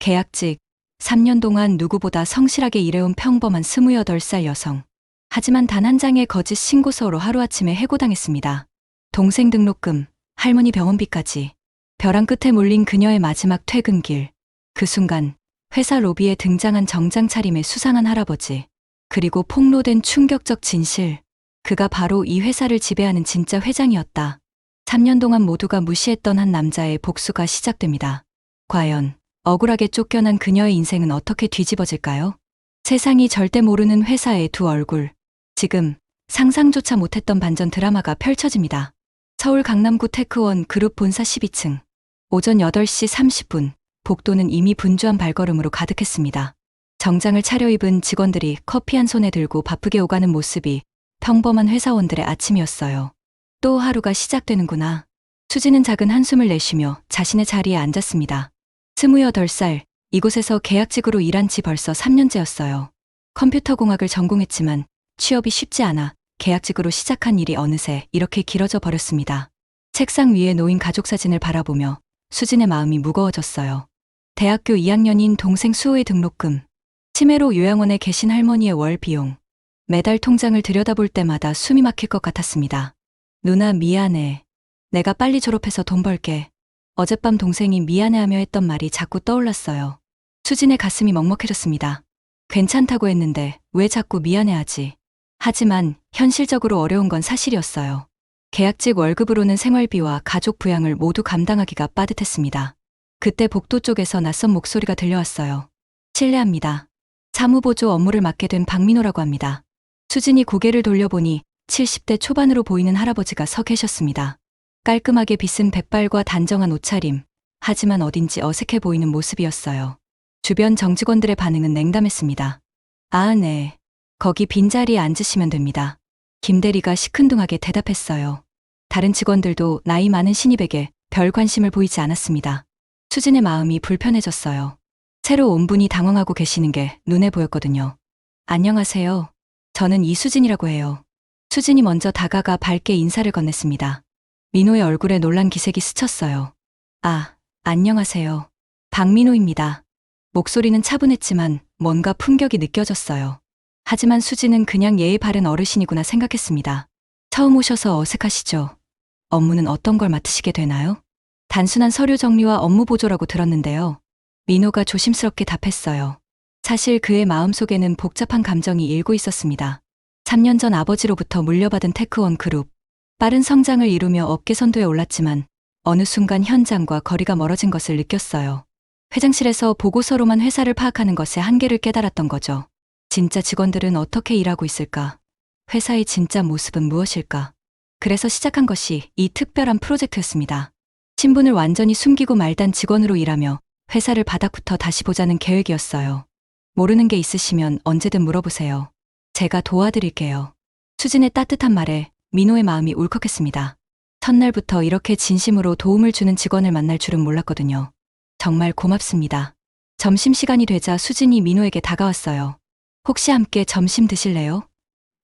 계약직, 3년 동안 누구보다 성실하게 일해온 평범한 28살 여성. 하지만 단 한 장의 거짓 신고서로 하루아침에 해고당했습니다. 동생 등록금, 할머니 병원비까지. 벼랑 끝에 몰린 그녀의 마지막 퇴근길. 그 순간 회사 로비에 등장한 정장 차림의 수상한 할아버지. 그리고 폭로된 충격적 진실. 그가 바로 이 회사를 지배하는 진짜 회장이었다. 3년 동안 모두가 무시했던 한 남자의 복수가 시작됩니다. 과연 억울하게 쫓겨난 그녀의 인생은 어떻게 뒤집어질까요? 세상이 절대 모르는 회사의 두 얼굴. 지금 상상조차 못했던 반전 드라마가 펼쳐집니다. 서울 강남구 테크원 그룹 본사 12층. 오전 8시 30분, 복도는 이미 분주한 발걸음으로 가득했습니다. 정장을 차려입은 직원들이 커피 한 손에 들고 바쁘게 오가는 모습이 평범한 회사원들의 아침이었어요. 또 하루가 시작되는구나. 수지는 작은 한숨을 내쉬며 자신의 자리에 앉았습니다. 28살, 이곳에서 계약직으로 일한 지 벌써 3년째였어요. 컴퓨터 공학을 전공했지만 취업이 쉽지 않아 계약직으로 시작한 일이 어느새 이렇게 길어져 버렸습니다. 책상 위에 놓인 가족 사진을 바라보며 수진의 마음이 무거워졌어요. 대학교 2학년인 동생 수호의 등록금, 치매로 요양원에 계신 할머니의 월 비용, 매달 통장을 들여다볼 때마다 숨이 막힐 것 같았습니다. 누나 미안해. 내가 빨리 졸업해서 돈 벌게. 어젯밤 동생이 미안해하며 했던 말이 자꾸 떠올랐어요. 수진의 가슴이 먹먹해졌습니다. 괜찮다고 했는데 왜 자꾸 미안해하지? 하지만 현실적으로 어려운 건 사실이었어요. 계약직 월급으로는 생활비와 가족 부양을 모두 감당하기가 빠듯했습니다. 그때 복도 쪽에서 낯선 목소리가 들려왔어요. 실례합니다. 사무보조 업무를 맡게 된 박민호라고 합니다. 수진이 고개를 돌려보니 70대 초반으로 보이는 할아버지가 서 계셨습니다. 깔끔하게 빗은 백발과 단정한 옷차림, 하지만 어딘지 어색해 보이는 모습이었어요. 주변 정직원들의 반응은 냉담했습니다. 아, 네. 거기 빈자리에 앉으시면 됩니다. 김 대리가 시큰둥하게 대답했어요. 다른 직원들도 나이 많은 신입에게 별 관심을 보이지 않았습니다. 수진의 마음이 불편해졌어요. 새로 온 분이 당황하고 계시는 게 눈에 보였거든요. 안녕하세요. 저는 이수진이라고 해요. 수진이 먼저 다가가 밝게 인사를 건넸습니다. 민호의 얼굴에 놀란 기색이 스쳤어요. 아, 안녕하세요. 박민호입니다. 목소리는 차분했지만 뭔가 품격이 느껴졌어요. 하지만 수진은 그냥 예의 바른 어르신이구나 생각했습니다. 처음 오셔서 어색하시죠? 업무는 어떤 걸 맡으시게 되나요? 단순한 서류 정리와 업무 보조라고 들었는데요. 민호가 조심스럽게 답했어요. 사실 그의 마음속에는 복잡한 감정이 일고 있었습니다. 3년 전 아버지로부터 물려받은 테크원 그룹. 빠른 성장을 이루며 업계 선두에 올랐지만 어느 순간 현장과 거리가 멀어진 것을 느꼈어요. 회장실에서 보고서로만 회사를 파악하는 것의 한계를 깨달았던 거죠. 진짜 직원들은 어떻게 일하고 있을까? 회사의 진짜 모습은 무엇일까? 그래서 시작한 것이 이 특별한 프로젝트였습니다. 신분을 완전히 숨기고 말단 직원으로 일하며 회사를 바닥부터 다시 보자는 계획이었어요. 모르는 게 있으시면 언제든 물어보세요. 제가 도와드릴게요. 수진의 따뜻한 말에 민호의 마음이 울컥했습니다. 첫날부터 이렇게 진심으로 도움을 주는 직원을 만날 줄은 몰랐거든요. 정말 고맙습니다. 점심시간이 되자 수진이 민호에게 다가왔어요. 혹시 함께 점심 드실래요?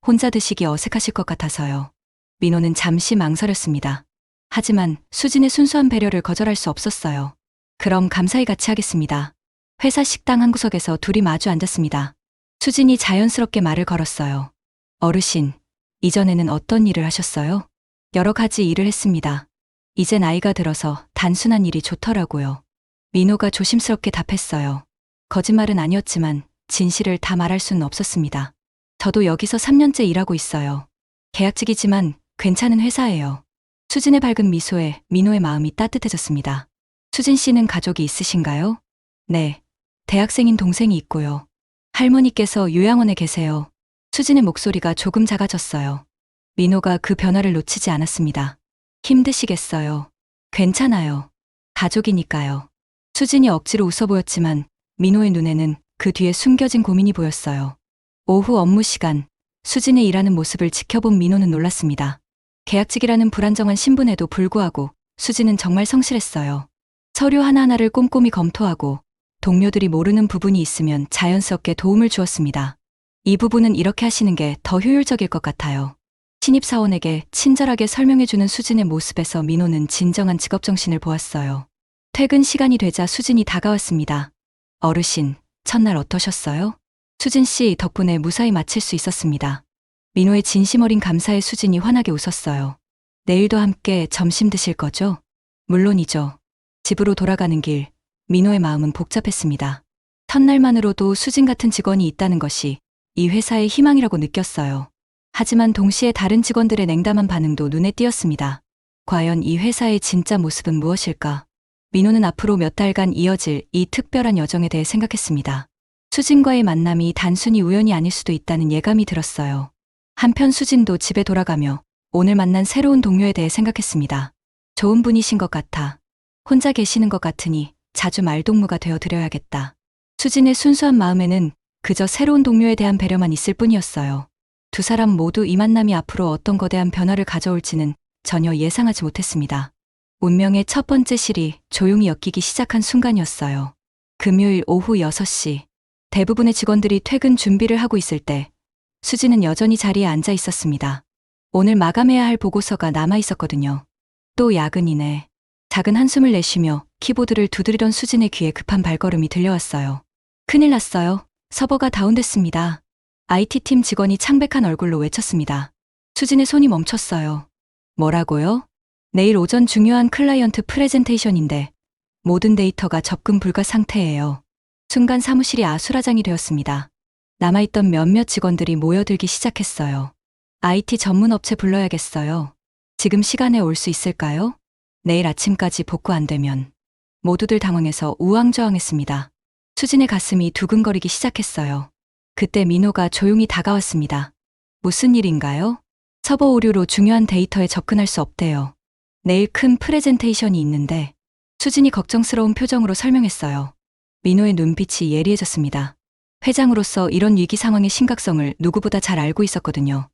혼자 드시기 어색하실 것 같아서요. 민호는 잠시 망설였습니다. 하지만 수진의 순수한 배려를 거절할 수 없었어요. 그럼 감사히 같이 하겠습니다. 회사 식당 한 구석에서 둘이 마주 앉았습니다. 수진이 자연스럽게 말을 걸었어요. 어르신, 이전에는 어떤 일을 하셨어요? 여러 가지 일을 했습니다. 이제 나이가 들어서 단순한 일이 좋더라고요. 민호가 조심스럽게 답했어요. 거짓말은 아니었지만 진실을 다 말할 수는 없었습니다. 저도 여기서 3년째 일하고 있어요. 계약직이지만 괜찮은 회사예요. 수진의 밝은 미소에 민호의 마음이 따뜻해졌습니다. 수진 씨는 가족이 있으신가요? 네. 대학생인 동생이 있고요. 할머니께서 요양원에 계세요. 수진의 목소리가 조금 작아졌어요. 민호가 그 변화를 놓치지 않았습니다. 힘드시겠어요. 괜찮아요. 가족이니까요. 수진이 억지로 웃어 보였지만 민호의 눈에는 그 뒤에 숨겨진 고민이 보였어요. 오후 업무 시간, 수진의 일하는 모습을 지켜본 민호는 놀랐습니다. 계약직이라는 불안정한 신분에도 불구하고 수진은 정말 성실했어요. 서류 하나하나를 꼼꼼히 검토하고 동료들이 모르는 부분이 있으면 자연스럽게 도움을 주었습니다. 이 부분은 이렇게 하시는 게 더 효율적일 것 같아요. 신입사원에게 친절하게 설명해주는 수진의 모습에서 민호는 진정한 직업정신을 보았어요. 퇴근 시간이 되자 수진이 다가왔습니다. 어르신, 첫날 어떠셨어요? 수진 씨 덕분에 무사히 마칠 수 있었습니다. 민호의 진심 어린 감사에 수진이 환하게 웃었어요. 내일도 함께 점심 드실 거죠? 물론이죠. 집으로 돌아가는 길, 민호의 마음은 복잡했습니다. 첫날만으로도 수진 같은 직원이 있다는 것이 이 회사의 희망이라고 느꼈어요. 하지만 동시에 다른 직원들의 냉담한 반응도 눈에 띄었습니다. 과연 이 회사의 진짜 모습은 무엇일까? 민호는 앞으로 몇 달간 이어질 이 특별한 여정에 대해 생각했습니다. 수진과의 만남이 단순히 우연이 아닐 수도 있다는 예감이 들었어요. 한편 수진도 집에 돌아가며 오늘 만난 새로운 동료에 대해 생각했습니다. 좋은 분이신 것 같아. 혼자 계시는 것 같으니 자주 말동무가 되어 드려야겠다. 수진의 순수한 마음에는 그저 새로운 동료에 대한 배려만 있을 뿐이었어요. 두 사람 모두 이 만남이 앞으로 어떤 거대한 변화를 가져올지는 전혀 예상하지 못했습니다. 운명의 첫 번째 실이 조용히 엮이기 시작한 순간이었어요. 금요일 오후 6시. 대부분의 직원들이 퇴근 준비를 하고 있을 때 수지는 여전히 자리에 앉아 있었습니다. 오늘 마감해야 할 보고서가 남아 있었거든요. 또 야근이네. 작은 한숨을 내쉬며 키보드를 두드리던 수진의 귀에 급한 발걸음이 들려왔어요. 큰일 났어요. 서버가 다운됐습니다. IT팀 직원이 창백한 얼굴로 외쳤습니다. 수진의 손이 멈췄어요. 뭐라고요? 내일 오전 중요한 클라이언트 프레젠테이션인데 모든 데이터가 접근 불가 상태예요. 순간 사무실이 아수라장이 되었습니다. 남아있던 몇몇 직원들이 모여들기 시작했어요. IT 전문 업체 불러야겠어요. 지금 시간에 올 수 있을까요? 내일 아침까지 복구 안 되면 모두들 당황해서 우왕좌왕했습니다. 수진의 가슴이 두근거리기 시작했어요. 그때 민호가 조용히 다가왔습니다. 무슨 일인가요? 서버 오류로 중요한 데이터에 접근할 수 없대요. 내일 큰 프레젠테이션이 있는데 수진이 걱정스러운 표정으로 설명했어요. 민호의 눈빛이 예리해졌습니다. 회장으로서 이런 위기 상황의 심각성을 누구보다 잘 알고 있었거든요.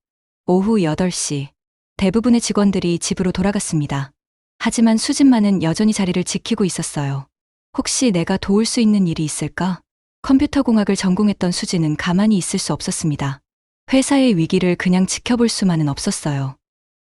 오후 8시. 대부분의 직원들이 집으로 돌아갔습니다. 하지만 수진만은 여전히 자리를 지키고 있었어요. 혹시 내가 도울 수 있는 일이 있을까? 컴퓨터 공학을 전공했던 수진은 가만히 있을 수 없었습니다. 회사의 위기를 그냥 지켜볼 수만은 없었어요.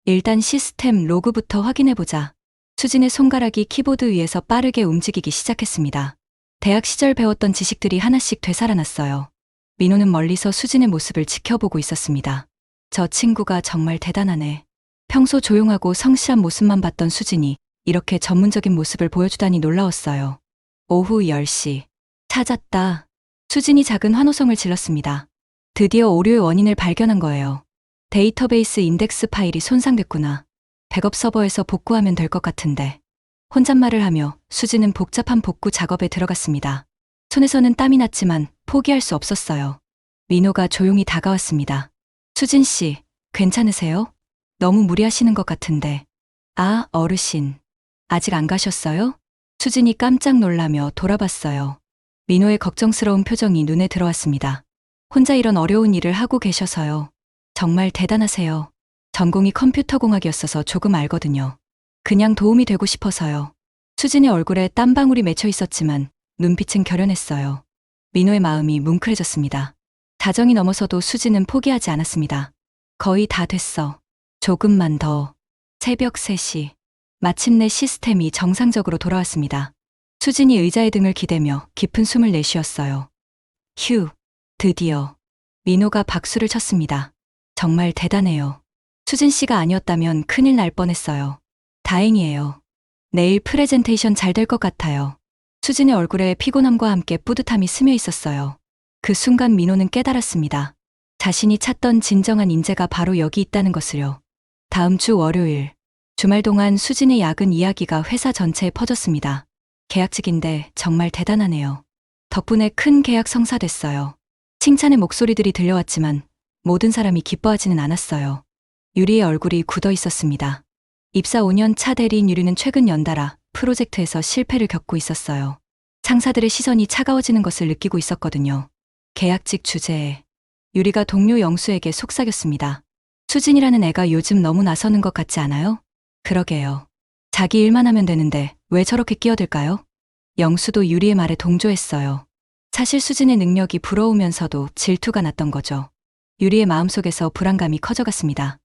일단 시스템 로그부터 확인해보자. 수진의 손가락이 키보드 위에서 빠르게 움직이기 시작했습니다. 대학 시절 배웠던 지식들이 하나씩 되살아났어요. 민호는 멀리서 수진의 모습을 지켜보고 있었습니다. 저 친구가 정말 대단하네. 평소 조용하고 성실한 모습만 봤던 수진이 이렇게 전문적인 모습을 보여주다니 놀라웠어요. 오후 10시. 찾았다. 수진이 작은 환호성을 질렀습니다. 드디어 오류의 원인을 발견한 거예요. 데이터베이스 인덱스 파일이 손상됐구나. 백업 서버에서 복구하면 될 것 같은데. 혼잣말을 하며 수지는 복잡한 복구 작업에 들어갔습니다. 손에서는 땀이 났지만 포기할 수 없었어요. 민호가 조용히 다가왔습니다. 수진 씨, 괜찮으세요? 너무 무리하시는 것 같은데. 아, 어르신. 아직 안 가셨어요? 수진이 깜짝 놀라며 돌아봤어요. 민호의 걱정스러운 표정이 눈에 들어왔습니다. 혼자 이런 어려운 일을 하고 계셔서요. 정말 대단하세요. 전공이 컴퓨터 공학이었어서 조금 알거든요. 그냥 도움이 되고 싶어서요. 수진의 얼굴에 땀방울이 맺혀 있었지만 눈빛은 결연했어요. 민호의 마음이 뭉클해졌습니다. 다정이 넘어서도 수진은 포기하지 않았습니다. 거의 다 됐어. 조금만 더. 새벽 3시. 마침내 시스템이 정상적으로 돌아왔습니다. 수진이 의자의 등을 기대며 깊은 숨을 내쉬었어요. 휴, 드디어. 민호가 박수를 쳤습니다. 정말 대단해요. 수진 씨가 아니었다면 큰일 날 뻔했어요. 다행이에요. 내일 프레젠테이션 잘 될 것 같아요. 수진의 얼굴에 피곤함과 함께 뿌듯함이 스며 있었어요. 그 순간 민호는 깨달았습니다. 자신이 찾던 진정한 인재가 바로 여기 있다는 것을요. 다음 주 월요일, 주말 동안 수진의 야근 이야기가 회사 전체에 퍼졌습니다. 계약직인데 정말 대단하네요. 덕분에 큰 계약 성사됐어요. 칭찬의 목소리들이 들려왔지만 모든 사람이 기뻐하지는 않았어요. 유리의 얼굴이 굳어 있었습니다. 입사 5년 차 대리인 유리는 최근 연달아 프로젝트에서 실패를 겪고 있었어요. 상사들의 시선이 차가워지는 것을 느끼고 있었거든요. 계약직 주제에 유리가 동료 영수에게 속삭였습니다. 수진이라는 애가 요즘 너무 나서는 것 같지 않아요? 그러게요. 자기 일만 하면 되는데 왜 저렇게 끼어들까요? 영수도 유리의 말에 동조했어요. 사실 수진의 능력이 부러우면서도 질투가 났던 거죠. 유리의 마음속에서 불안감이 커져갔습니다.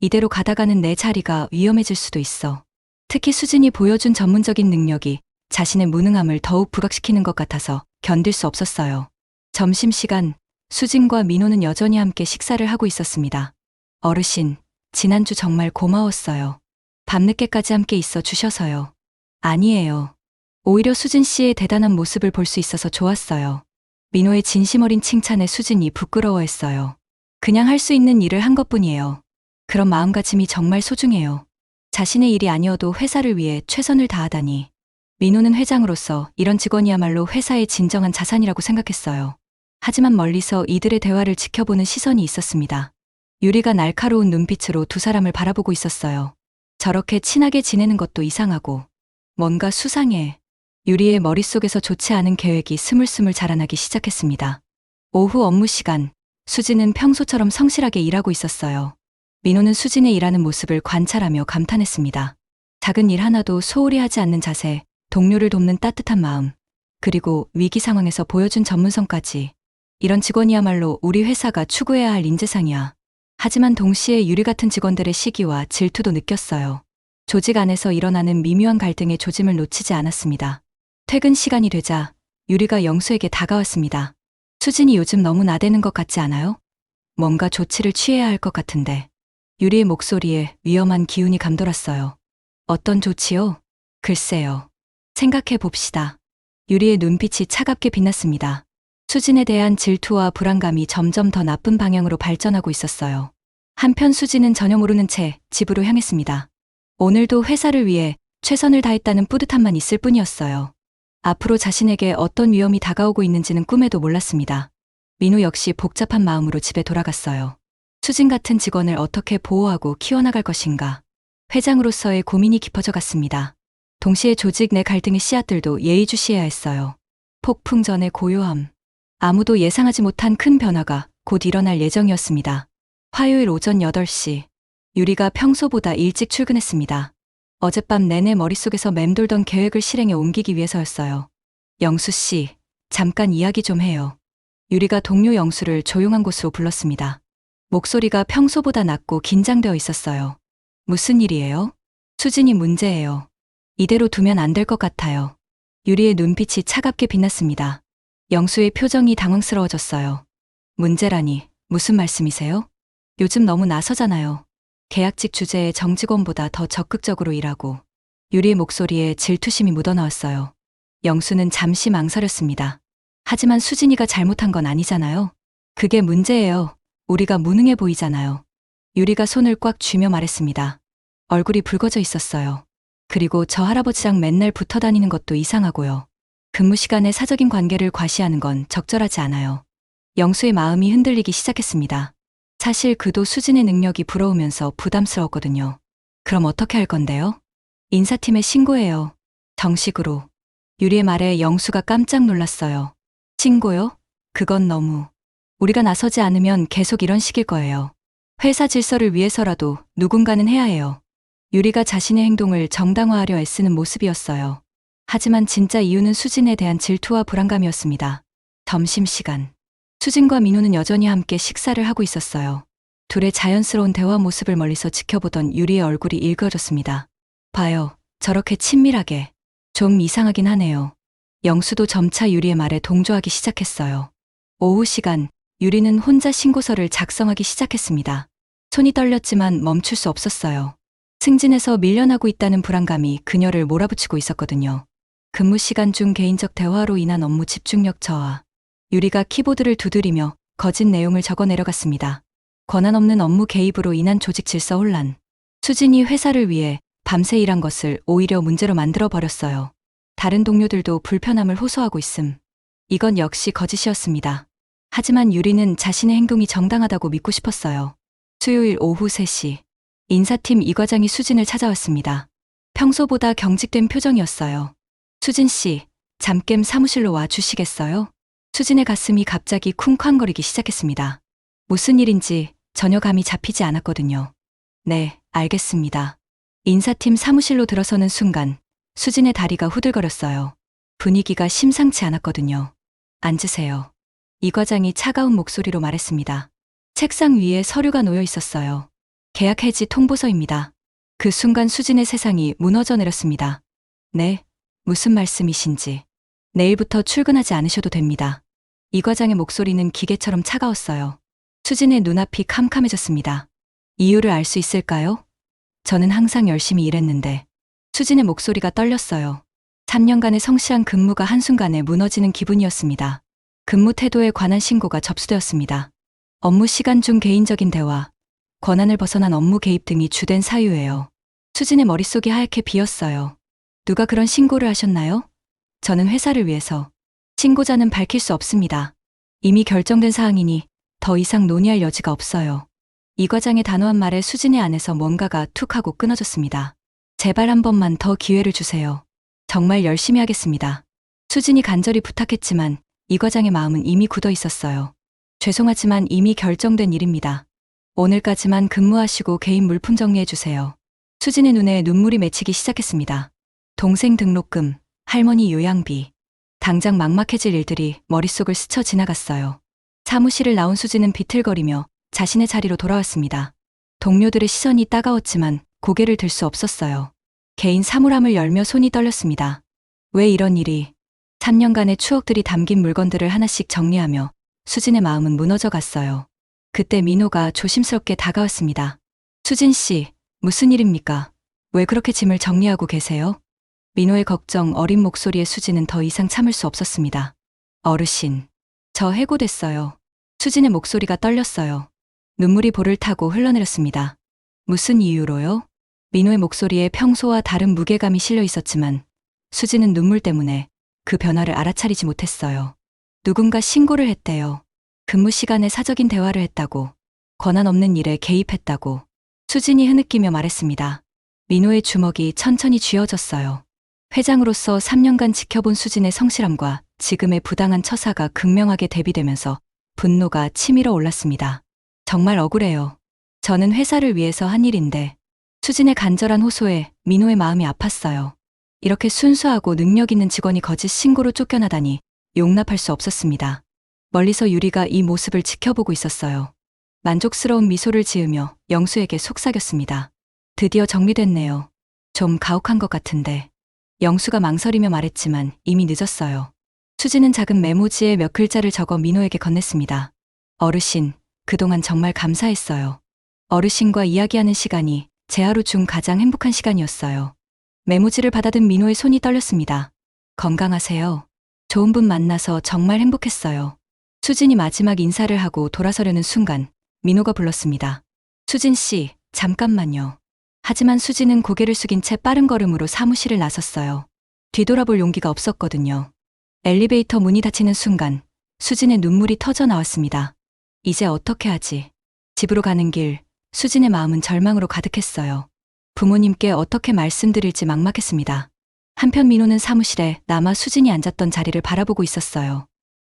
이대로 가다가는 내 자리가 위험해질 수도 있어. 특히 수진이 보여준 전문적인 능력이 자신의 무능함을 더욱 부각시키는 것 같아서 견딜 수 없었어요. 점심시간, 수진과 민호는 여전히 함께 식사를 하고 있었습니다. 어르신, 지난주 정말 고마웠어요. 밤늦게까지 함께 있어 주셔서요. 아니에요. 오히려 수진 씨의 대단한 모습을 볼 수 있어서 좋았어요. 민호의 진심 어린 칭찬에 수진이 부끄러워했어요. 그냥 할 수 있는 일을 한 것뿐이에요. 그런 마음가짐이 정말 소중해요. 자신의 일이 아니어도 회사를 위해 최선을 다하다니. 민호는 회장으로서 이런 직원이야말로 회사의 진정한 자산이라고 생각했어요. 하지만 멀리서 이들의 대화를 지켜보는 시선이 있었습니다. 유리가 날카로운 눈빛으로 두 사람을 바라보고 있었어요. 저렇게 친하게 지내는 것도 이상하고 뭔가 수상해. 유리의 머릿속에서 좋지 않은 계획이 스물스물 자라나기 시작했습니다. 오후 업무 시간, 수진은 평소처럼 성실하게 일하고 있었어요. 민호는 수진의 일하는 모습을 관찰하며 감탄했습니다. 작은 일 하나도 소홀히 하지 않는 자세, 동료를 돕는 따뜻한 마음, 그리고 위기 상황에서 보여준 전문성까지. 이런 직원이야말로 우리 회사가 추구해야 할 인재상이야. 하지만 동시에 유리 같은 직원들의 시기와 질투도 느꼈어요. 조직 안에서 일어나는 미묘한 갈등의 조짐을 놓치지 않았습니다. 퇴근 시간이 되자 유리가 영수에게 다가왔습니다. 수진이 요즘 너무 나대는 것 같지 않아요? 뭔가 조치를 취해야 할 것 같은데. 유리의 목소리에 위험한 기운이 감돌았어요. 어떤 조치요? 글쎄요. 생각해 봅시다. 유리의 눈빛이 차갑게 빛났습니다. 수진에 대한 질투와 불안감이 점점 더 나쁜 방향으로 발전하고 있었어요. 한편 수진은 전혀 모르는 채 집으로 향했습니다. 오늘도 회사를 위해 최선을 다했다는 뿌듯함만 있을 뿐이었어요. 앞으로 자신에게 어떤 위험이 다가오고 있는지는 꿈에도 몰랐습니다. 민우 역시 복잡한 마음으로 집에 돌아갔어요. 수진 같은 직원을 어떻게 보호하고 키워나갈 것인가. 회장으로서의 고민이 깊어져 갔습니다. 동시에 조직 내 갈등의 씨앗들도 예의주시해야 했어요. 폭풍 전의 고요함. 아무도 예상하지 못한 큰 변화가 곧 일어날 예정이었습니다. 화요일 오전 8시. 유리가 평소보다 일찍 출근했습니다. 어젯밤 내내 머릿속에서 맴돌던 계획을 실행에 옮기기 위해서였어요. 영수 씨, 잠깐 이야기 좀 해요. 유리가 동료 영수를 조용한 곳으로 불렀습니다. 목소리가 평소보다 낮고 긴장되어 있었어요. 무슨 일이에요? 수진이 문제예요. 이대로 두면 안 될 것 같아요. 유리의 눈빛이 차갑게 빛났습니다. 영수의 표정이 당황스러워졌어요. 문제라니, 무슨 말씀이세요? 요즘 너무 나서잖아요. 계약직 주제에 정직원보다 더 적극적으로 일하고 유리의 목소리에 질투심이 묻어나왔어요. 영수는 잠시 망설였습니다. 하지만 수진이가 잘못한 건 아니잖아요. 그게 문제예요. 우리가 무능해 보이잖아요. 유리가 손을 꽉 쥐며 말했습니다. 얼굴이 붉어져 있었어요. 그리고 저 할아버지랑 맨날 붙어 다니는 것도 이상하고요. 근무 시간에 사적인 관계를 과시하는 건 적절하지 않아요. 영수의 마음이 흔들리기 시작했습니다. 사실 그도 수진의 능력이 부러우면서 부담스러웠거든요. 그럼 어떻게 할 건데요? 인사팀에 신고해요. 정식으로. 유리의 말에 영수가 깜짝 놀랐어요. 신고요? 그건 너무. 우리가 나서지 않으면 계속 이런 식일 거예요. 회사 질서를 위해서라도 누군가는 해야 해요. 유리가 자신의 행동을 정당화하려 애쓰는 모습이었어요. 하지만 진짜 이유는 수진에 대한 질투와 불안감이었습니다. 점심시간. 수진과 민호는 여전히 함께 식사를 하고 있었어요. 둘의 자연스러운 대화 모습을 멀리서 지켜보던 유리의 얼굴이 일그러졌습니다. 봐요. 저렇게 친밀하게. 좀 이상하긴 하네요. 영수도 점차 유리의 말에 동조하기 시작했어요. 오후 시간, 유리는 혼자 신고서를 작성하기 시작했습니다. 손이 떨렸지만 멈출 수 없었어요. 승진에서 밀려나고 있다는 불안감이 그녀를 몰아붙이고 있었거든요. 근무 시간 중 개인적 대화로 인한 업무 집중력 저하, 유리가 키보드를 두드리며 거짓 내용을 적어 내려갔습니다. 권한 없는 업무 개입으로 인한 조직 질서 혼란. 수진이 회사를 위해 밤새 일한 것을 오히려 문제로 만들어 버렸어요. 다른 동료들도 불편함을 호소하고 있음. 이건 역시 거짓이었습니다. 하지만 유리는 자신의 행동이 정당하다고 믿고 싶었어요. 수요일 오후 3시. 인사팀 이 과장이 수진을 찾아왔습니다. 평소보다 경직된 표정이었어요. 수진 씨, 잠깸 사무실로 와 주시겠어요? 수진의 가슴이 갑자기 쿵쾅거리기 시작했습니다. 무슨 일인지 전혀 감이 잡히지 않았거든요. 네, 알겠습니다. 인사팀 사무실로 들어서는 순간 수진의 다리가 후들거렸어요. 분위기가 심상치 않았거든요. 앉으세요. 이 과장이 차가운 목소리로 말했습니다. 책상 위에 서류가 놓여 있었어요. 계약 해지 통보서입니다. 그 순간 수진의 세상이 무너져 내렸습니다. 네, 무슨 말씀이신지. 내일부터 출근하지 않으셔도 됩니다. 이 과장의 목소리는 기계처럼 차가웠어요. 수진의 눈앞이 캄캄해졌습니다. 이유를 알 수 있을까요? 저는 항상 열심히 일했는데 수진의 목소리가 떨렸어요. 3년간의 성실한 근무가 한순간에 무너지는 기분이었습니다. 근무 태도에 관한 신고가 접수되었습니다. 업무 시간 중 개인적인 대화, 권한을 벗어난 업무 개입 등이 주된 사유예요. 수진의 머릿속이 하얗게 비었어요. 누가 그런 신고를 하셨나요? 저는 회사를 위해서. 신고자는 밝힐 수 없습니다. 이미 결정된 사항이니 더 이상 논의할 여지가 없어요. 이 과장의 단호한 말에 수진의 안에서 뭔가가 툭 하고 끊어졌습니다. 제발 한 번만 더 기회를 주세요. 정말 열심히 하겠습니다. 수진이 간절히 부탁했지만 이 과장의 마음은 이미 굳어 있었어요. 죄송하지만 이미 결정된 일입니다. 오늘까지만 근무하시고 개인 물품 정리해 주세요. 수진의 눈에 눈물이 맺히기 시작했습니다. 동생 등록금, 할머니 요양비, 당장 막막해질 일들이 머릿속을 스쳐 지나갔어요. 사무실을 나온 수진은 비틀거리며 자신의 자리로 돌아왔습니다. 동료들의 시선이 따가웠지만 고개를 들 수 없었어요. 개인 사물함을 열며 손이 떨렸습니다. 왜 이런 일이? 3년간의 추억들이 담긴 물건들을 하나씩 정리하며 수진의 마음은 무너져 갔어요. 그때 민호가 조심스럽게 다가왔습니다. 수진 씨, 무슨 일입니까? 왜 그렇게 짐을 정리하고 계세요? 민호의 걱정 어린 목소리의 수진은 더 이상 참을 수 없었습니다. 어르신, 저 해고됐어요. 수진의 목소리가 떨렸어요. 눈물이 볼을 타고 흘러내렸습니다. 무슨 이유로요? 민호의 목소리에 평소와 다른 무게감이 실려 있었지만 수진은 눈물 때문에 그 변화를 알아차리지 못했어요. 누군가 신고를 했대요. 근무 시간에 사적인 대화를 했다고, 권한 없는 일에 개입했다고, 수진이 흐느끼며 말했습니다. 민호의 주먹이 천천히 쥐어졌어요. 회장으로서 3년간 지켜본 수진의 성실함과 지금의 부당한 처사가 극명하게 대비되면서 분노가 치밀어 올랐습니다. 정말 억울해요. 저는 회사를 위해서 한 일인데 수진의 간절한 호소에 민호의 마음이 아팠어요. 이렇게 순수하고 능력 있는 직원이 거짓 신고로 쫓겨나다니 용납할 수 없었습니다. 멀리서 유리가 이 모습을 지켜보고 있었어요. 만족스러운 미소를 지으며 영수에게 속삭였습니다. 드디어 정리됐네요. 좀 가혹한 것 같은데. 영수가 망설이며 말했지만 이미 늦었어요. 수지는 작은 메모지에 몇 글자를 적어 민호에게 건넸습니다. 어르신, 그동안 정말 감사했어요. 어르신과 이야기하는 시간이 제 하루 중 가장 행복한 시간이었어요. 메모지를 받아든 민호의 손이 떨렸습니다. 건강하세요. 좋은 분 만나서 정말 행복했어요. 수진이 마지막 인사를 하고 돌아서려는 순간 민호가 불렀습니다. 수진 씨, 잠깐만요. 하지만 수진은 고개를 숙인 채 빠른 걸음으로 사무실을 나섰어요. 뒤돌아볼 용기가 없었거든요. 엘리베이터 문이 닫히는 순간 수진의 눈물이 터져 나왔습니다. 이제 어떻게 하지? 집으로 가는 길, 수진의 마음은 절망으로 가득했어요. 부모님께 어떻게 말씀드릴지 막막했습니다. 한편 민호는 사무실에 남아 수진이 앉았던 자리를 바라보고 있었어요.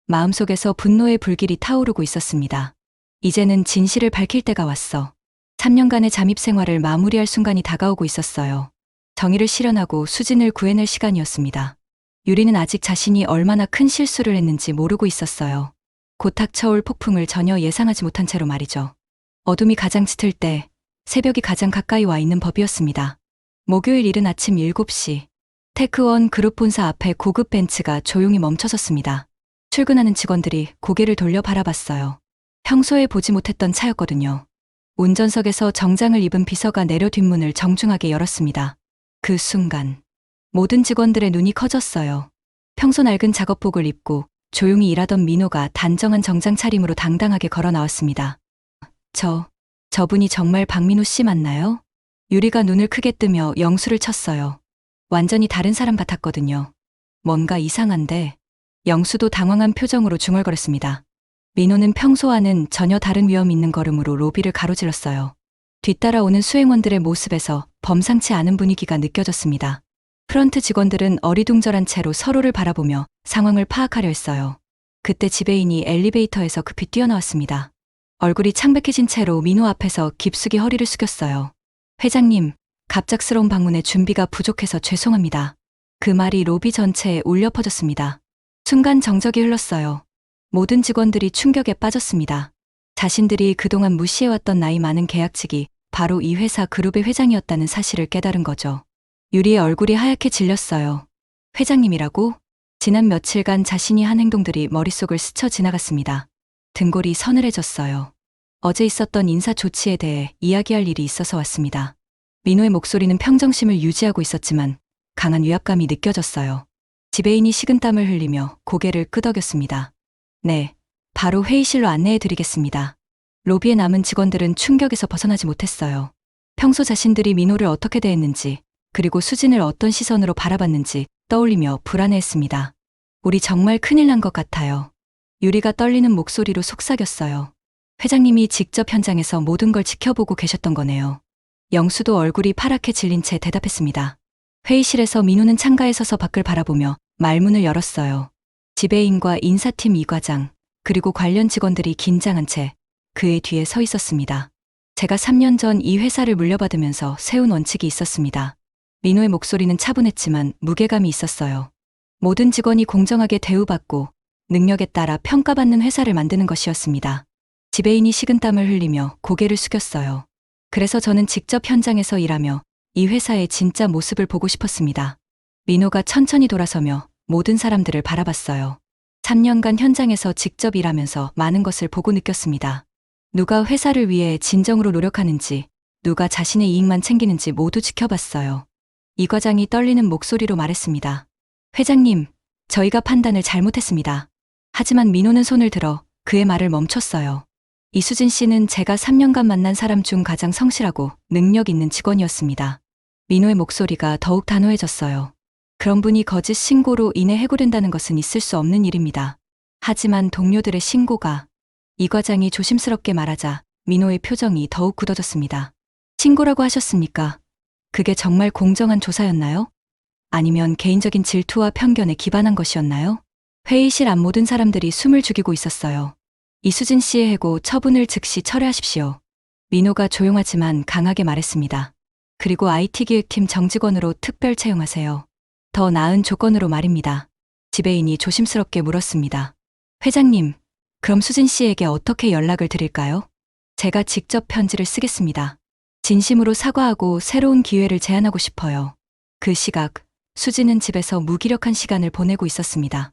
마음속에서 분노의 불길이 타오르고 있었습니다. 이제는 진실을 밝힐 때가 왔어. 3년간의 잠입 생활을 마무리할 순간이 다가오고 있었어요. 정의를 실현하고 수진을 구해낼 시간이었습니다. 유리는 아직 자신이 얼마나 큰 실수를 했는지 모르고 있었어요. 곧 닥쳐올 폭풍을 전혀 예상하지 못한 채로 말이죠. 어둠이 가장 짙을 때 새벽이 가장 가까이 와 있는 법이었습니다. 목요일 이른 아침 7시 테크원 그룹 본사 앞에 고급 벤츠가 조용히 멈춰섰습니다. 출근하는 직원들이 고개를 돌려 바라봤어요. 평소에 보지 못했던 차였거든요. 운전석에서 정장을 입은 비서가 내려 뒷문을 정중하게 열었습니다. 그 순간 모든 직원들의 눈이 커졌어요. 평소 낡은 작업복을 입고 조용히 일하던 민호가 단정한 정장 차림으로 당당하게 걸어 나왔습니다. 저, 저분이 정말 박민호 씨 맞나요? 유리가 눈을 크게 뜨며 영수를 쳤어요. 완전히 다른 사람 같았거든요. 뭔가 이상한데, 영수도 당황한 표정으로 중얼거렸습니다. 민호는 평소와는 전혀 다른 위험 있는 걸음으로 로비를 가로질렀어요. 뒤따라오는 수행원들의 모습에서 범상치 않은 분위기가 느껴졌습니다. 프런트 직원들은 어리둥절한 채로 서로를 바라보며 상황을 파악하려 했어요. 그때 지배인이 엘리베이터에서 급히 뛰어나왔습니다. 얼굴이 창백해진 채로 민호 앞에서 깊숙이 허리를 숙였어요. 회장님, 갑작스러운 방문에 준비가 부족해서 죄송합니다. 그 말이 로비 전체에 울려 퍼졌습니다. 순간 정적이 흘렀어요. 모든 직원들이 충격에 빠졌습니다. 자신들이 그동안 무시해왔던 나이 많은 계약직이 바로 이 회사 그룹의 회장이었다는 사실을 깨달은 거죠. 유리의 얼굴이 하얗게 질렸어요. 회장님이라고? 지난 며칠간 자신이 한 행동들이 머릿속을 스쳐 지나갔습니다. 등골이 서늘해졌어요. 어제 있었던 인사 조치에 대해 이야기할 일이 있어서 왔습니다. 민호의 목소리는 평정심을 유지하고 있었지만 강한 위압감이 느껴졌어요. 지배인이 식은땀을 흘리며 고개를 끄덕였습니다. 네, 바로 회의실로 안내해 드리겠습니다. 로비에 남은 직원들은 충격에서 벗어나지 못했어요. 평소 자신들이 민호를 어떻게 대했는지, 그리고 수진을 어떤 시선으로 바라봤는지 떠올리며 불안해했습니다. 우리 정말 큰일 난 것 같아요. 유리가 떨리는 목소리로 속삭였어요. 회장님이 직접 현장에서 모든 걸 지켜보고 계셨던 거네요. 영수도 얼굴이 파랗게 질린 채 대답했습니다. 회의실에서 민호는 창가에 서서 밖을 바라보며 말문을 열었어요. 지배인과 인사팀 이과장, 그리고 관련 직원들이 긴장한 채 그의 뒤에 서 있었습니다. 제가 3년 전 이 회사를 물려받으면서 세운 원칙이 있었습니다. 민호의 목소리는 차분했지만 무게감이 있었어요. 모든 직원이 공정하게 대우받고 능력에 따라 평가받는 회사를 만드는 것이었습니다. 지배인이 식은땀을 흘리며 고개를 숙였어요. 그래서 저는 직접 현장에서 일하며 이 회사의 진짜 모습을 보고 싶었습니다. 민호가 천천히 돌아서며 모든 사람들을 바라봤어요. 3년간 현장에서 직접 일하면서 많은 것을 보고 느꼈습니다. 누가 회사를 위해 진정으로 노력하는지, 누가 자신의 이익만 챙기는지 모두 지켜봤어요. 이 과장이 떨리는 목소리로 말했습니다. 회장님, 저희가 판단을 잘못했습니다. 하지만 민호는 손을 들어 그의 말을 멈췄어요. 이수진 씨는 제가 3년간 만난 사람 중 가장 성실하고 능력 있는 직원이었습니다. 민호의 목소리가 더욱 단호해졌어요. 그런 분이 거짓 신고로 인해 해고된다는 것은 있을 수 없는 일입니다. 하지만 동료들의 신고가 이 과장이 조심스럽게 말하자 민호의 표정이 더욱 굳어졌습니다. 신고라고 하셨습니까? 그게 정말 공정한 조사였나요? 아니면 개인적인 질투와 편견에 기반한 것이었나요? 회의실 안 모든 사람들이 숨을 죽이고 있었어요. 이수진 씨의 해고 처분을 즉시 철회하십시오. 민호가 조용하지만 강하게 말했습니다. 그리고 IT 기획팀 정직원으로 특별 채용하세요. 더 나은 조건으로 말입니다. 지배인이 조심스럽게 물었습니다. 회장님, 그럼 수진 씨에게 어떻게 연락을 드릴까요? 제가 직접 편지를 쓰겠습니다. 진심으로 사과하고 새로운 기회를 제안하고 싶어요. 그 시각, 수진은 집에서 무기력한 시간을 보내고 있었습니다.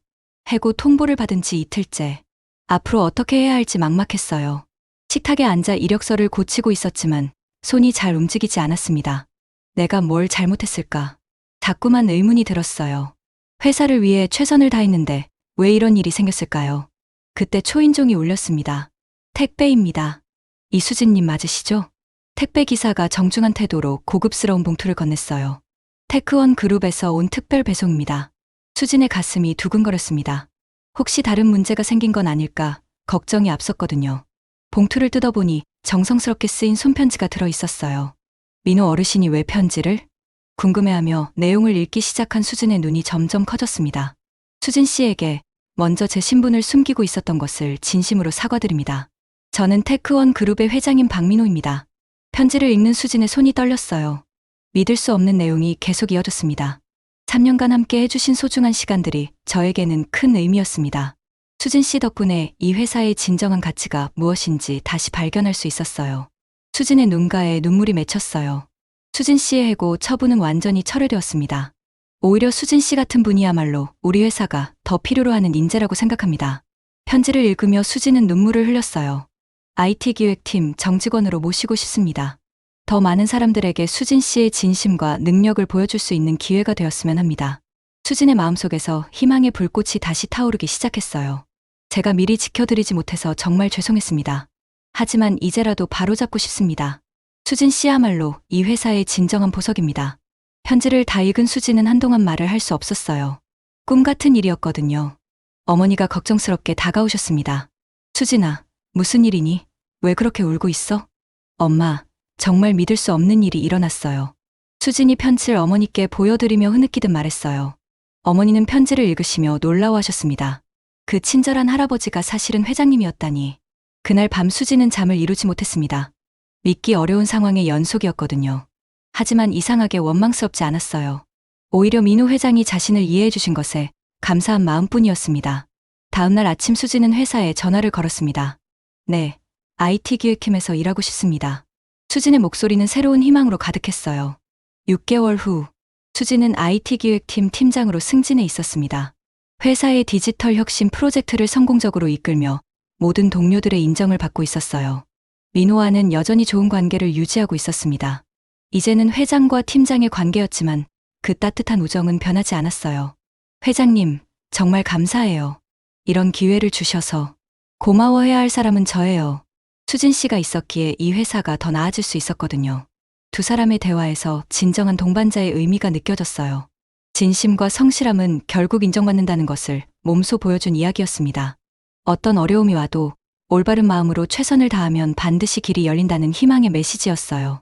해고 통보를 받은 지 이틀째. 앞으로 어떻게 해야 할지 막막했어요. 식탁에 앉아 이력서를 고치고 있었지만 손이 잘 움직이지 않았습니다. 내가 뭘 잘못했을까? 자꾸만 의문이 들었어요. 회사를 위해 최선을 다했는데 왜 이런 일이 생겼을까요? 그때 초인종이 울렸습니다. 택배입니다. 이수진님 맞으시죠? 택배 기사가 정중한 태도로 고급스러운 봉투를 건넸어요. 테크원 그룹에서 온 특별 배송입니다. 수진의 가슴이 두근거렸습니다. 혹시 다른 문제가 생긴 건 아닐까 걱정이 앞섰거든요. 봉투를 뜯어보니 정성스럽게 쓰인 손편지가 들어 있었어요. 민호 어르신이 왜 편지를? 궁금해하며 내용을 읽기 시작한 수진의 눈이 점점 커졌습니다. 수진 씨에게 먼저 제 신분을 숨기고 있었던 것을 진심으로 사과드립니다. 저는 테크원 그룹의 회장인 박민호입니다. 편지를 읽는 수진의 손이 떨렸어요. 믿을 수 없는 내용이 계속 이어졌습니다. 3년간 함께 해주신 소중한 시간들이 저에게는 큰 의미였습니다. 수진 씨 덕분에 이 회사의 진정한 가치가 무엇인지 다시 발견할 수 있었어요. 수진의 눈가에 눈물이 맺혔어요. 수진 씨의 해고 처분은 완전히 철회되었습니다. 오히려 수진 씨 같은 분이야말로 우리 회사가 더 필요로 하는 인재라고 생각합니다. 편지를 읽으며 수진은 눈물을 흘렸어요. IT 기획팀 정직원으로 모시고 싶습니다. 더 많은 사람들에게 수진 씨의 진심과 능력을 보여줄 수 있는 기회가 되었으면 합니다. 수진의 마음속에서 희망의 불꽃이 다시 타오르기 시작했어요. 제가 미리 지켜드리지 못해서 정말 죄송했습니다. 하지만 이제라도 바로잡고 싶습니다. 수진 씨야말로 이 회사의 진정한 보석입니다. 편지를 다 읽은 수진은 한동안 말을 할 수 없었어요. 꿈 같은 일이었거든요. 어머니가 걱정스럽게 다가오셨습니다. 수진아, 무슨 일이니? 왜 그렇게 울고 있어? 엄마, 정말 믿을 수 없는 일이 일어났어요. 수진이 편지를 어머니께 보여드리며 흐느끼듯 말했어요. 어머니는 편지를 읽으시며 놀라워하셨습니다. 그 친절한 할아버지가 사실은 회장님이었다니. 그날 밤 수진은 잠을 이루지 못했습니다. 믿기 어려운 상황의 연속이었거든요. 하지만 이상하게 원망스럽지 않았어요. 오히려 민호 회장이 자신을 이해해 주신 것에 감사한 마음뿐이었습니다. 다음날 아침 수진은 회사에 전화를 걸었습니다. 네, IT 기획팀에서 일하고 싶습니다. 수진의 목소리는 새로운 희망으로 가득했어요. 6개월 후, 수진은 IT 기획팀 팀장으로 승진해 있었습니다. 회사의 디지털 혁신 프로젝트를 성공적으로 이끌며 모든 동료들의 인정을 받고 있었어요. 민호와는 여전히 좋은 관계를 유지하고 있었습니다. 이제는 회장과 팀장의 관계였지만 그 따뜻한 우정은 변하지 않았어요. 회장님, 정말 감사해요. 이런 기회를 주셔서 고마워해야 할 사람은 저예요. 수진 씨가 있었기에 이 회사가 더 나아질 수 있었거든요. 두 사람의 대화에서 진정한 동반자의 의미가 느껴졌어요. 진심과 성실함은 결국 인정받는다는 것을 몸소 보여준 이야기였습니다. 어떤 어려움이 와도 올바른 마음으로 최선을 다하면 반드시 길이 열린다는 희망의 메시지였어요.